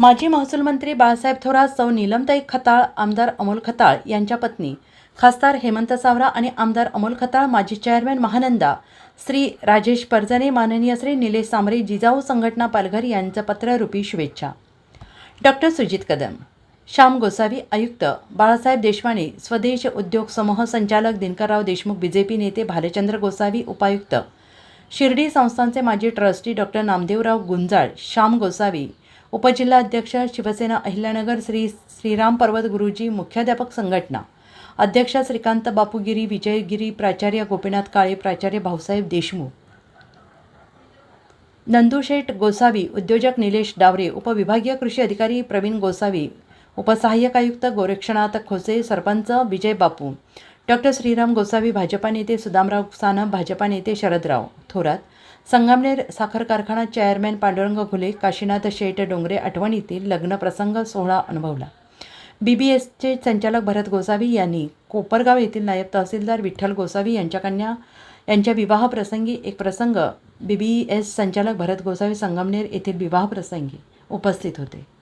माजी महसूल मंत्री बाळासाहेब थोरात सौ नीलमताई खताळ आमदार अमोल खताळ यांच्या पत्नी खासदार हेमंत सावरा आणि आमदार अमोल खताळ माजी चेअरमॅन महानंदा श्री राजेश परजने माननीय श्री निलेश सांबरे जिजाऊ संघटना पालघर यांचं पत्ररूपी शुभेच्छा. डॉक्टर सुजित कदम श्याम गोसावी आयुक्त बाळासाहेब देशवाणे स्वदेश उद्योग समूह संचालक दिनकरराव देशमुख बीजेपी नेते भालचंद्र गोसावी उपायुक्त शिर्डी संस्थांचे माजी ट्रस्टी डॉक्टर नामदेवराव गुंजाळ श्याम गोसावी उपजिल्हाध्यक्ष शिवसेना अहिल्यानगर श्री श्रीराम पर्वत गुरुजी मुख्याध्यापक संघटना. अध्यक्ष श्रीकांत बापूगिरी विजयगिरी प्राचार्य गोपीनाथ काळे प्राचार्य भाऊसाहेब देशमुख. नंदुशेठ गोसावी उद्योजक निलेश डावरे उपविभागीय कृषी अधिकारी प्रवीण गोसावी उपसहाय्यक आयुक्त गोरक्षनाथ खोसे सरपंच विजय बापू. डॉक्टर श्रीराम गोसावी भाजपा नेते सुदामराव सानप भाजपा नेते शरदराव थोरात. संगमनेर साखर कारखाना चेअरमॅन पांडुरंग घुले काशीनाथ शेठ डोंगरे आठवणीतील येथील लग्नप्रसंग सोहळा अनुभवला. बी बी एसचे संचालक भरत गोसावी यांनी कोपरगाव येथील नायब तहसीलदार विठ्ठल गोसावी यांच्या कन्या यांच्या विवाहप्रसंगी एक प्रसंग बी बी एस संचालक भरत गोसावी संगमनेर येथील विवाहप्रसंगी उपस्थित होते.